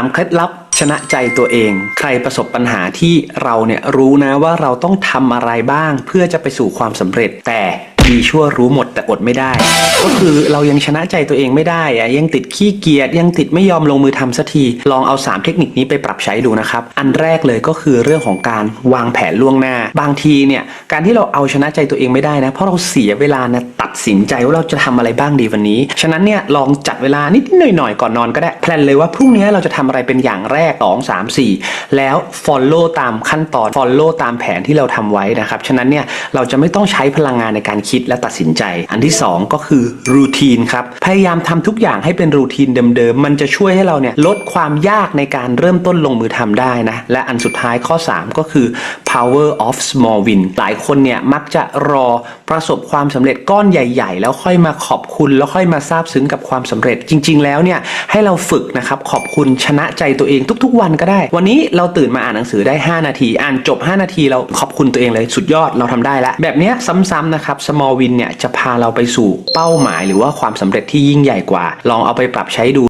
3 เคล็ดลับชนะใจตัวเอง ใครประสบปัญหาที่เราเนี่ยรู้นะว่าเราต้องทำอะไรบ้าง เพื่อจะไปสู่ความสำเร็จแต่ดีชั่วรู้หมดแต่อดไม่ได้ ก็คือเรายังชนะใจตัวเองไม่ได้อะยังติดขี้เกียจยังติดไม่ยอมลงมือทำสักทีลองเอา 3 เทคนิคนี้ไปปรับใช้ดูนะครับ อันแรกเลยก็คือเรื่องของการวางแผนล่วงหน้า บางทีเนี่ยการที่เราเอาชนะใจตัวเองไม่ได้นะเพราะเราเสียเวลานะตัดสินใจว่าเราจะทำอะไรบ้างดีวันนี้ ฉะนั้นเนี่ยลองจัดเวลานิดหน่อยๆก่อนนอนก็ได้แพลนเลยว่าพรุ่งนี้เราจะทำอะไรเป็นอย่างแรก 2 3 4 แล้ว follow ตามขั้นตอน follow ตามแผนที่เราทำไว้นะครับฉะนั้นเนี่ยเราจะไม่ต้องใช้พลังงานในการคิดและตัดสินใจอันที่ 2 ก็คือรูทีนครับ พยายามทำทุกอย่างให้เป็นรูทีนเดิมๆ มันจะช่วยให้เราเนี่ยลดความยากในการเริ่มต้นลงมือทำได้นะ และอันสุดท้ายข้อ 3 ก็คือ power of small win หลายคนเนี่ยมักจะรอประสบความสำเร็จก้อนใหญ่ๆ แล้วค่อยมาขอบคุณแล้วค่อยมาซาบซึ้งกับความสำเร็จจริง ๆ แล้วเนี่ยให้เราฝึกนะครับขอบคุณชนะใจตัวเองทุกๆ วันก็ได้ วันนี้เราตื่นมาอ่านหนังสือได้ 5 นาที อ่านจบ 5 นาทีเราขอบคุณตัวเองเลยสุดยอดเราทำได้แล้วแบบนี้ซ้ำๆนะครับ small win เนี่ยจะพาเราไปสู่เป้าหมายหรือว่าความสำเร็จที่ยิ่งใหญ่กว่า ลองเอาไปปรับใช้ดู